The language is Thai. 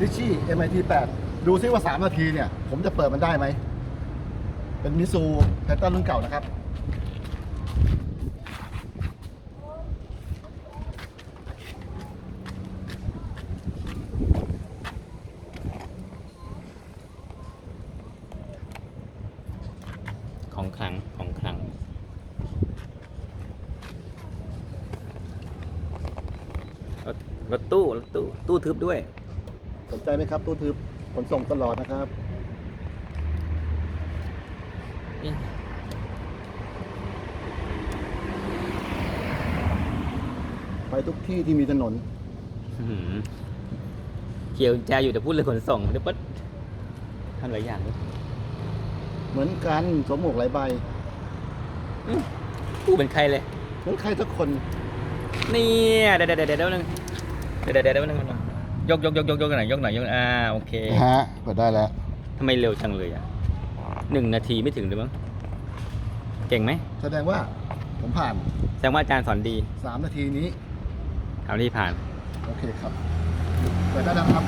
ลิชี่ MIT 8 ดูซิว่า 3 นาทีเนี่ย ผมจะเปิดมันได้ไหม เป็นมิซูแพตเทิร์นรุ่นเก่านะครับ ของขลังของขลัง รถรถตู้รถตู้ตู้ทึบด้วย สนใจไหมครับตู้ทึบขนส่งตลอดนะครับนี่ไปทุกที่ที่มีถนนอื้อหือเขียวกุญแจอยู่แต่พูดเลยขนส่งเดี๋ยวปั๊ดทำหลายอย่างเลยเหมือนกันสวมหมวกหลายใบพูดเป็นใครเลยเหมือนใครทุกคน เนี่ยเดี๋ยวเดี๋ยวเดี๋ยวเดี๋ยวนึงเดี๋ยวเดี๋ยวเดี๋ยวนึง ยกยกยกยกยกหน่อยยกหน่อยยกหน่อยอ่าโอเคฮะเปิดได้แล้วทำไมเร็วจังเลยอะหนึ่งนาทีไม่ถึงเลยมั้งเก่งไหมแสดงว่าผมผ่านแสดงว่าอาจารย์สอนดี3นาทีนี้ทำที่ผ่าน โอเคครับเปิดได้แล้วครับ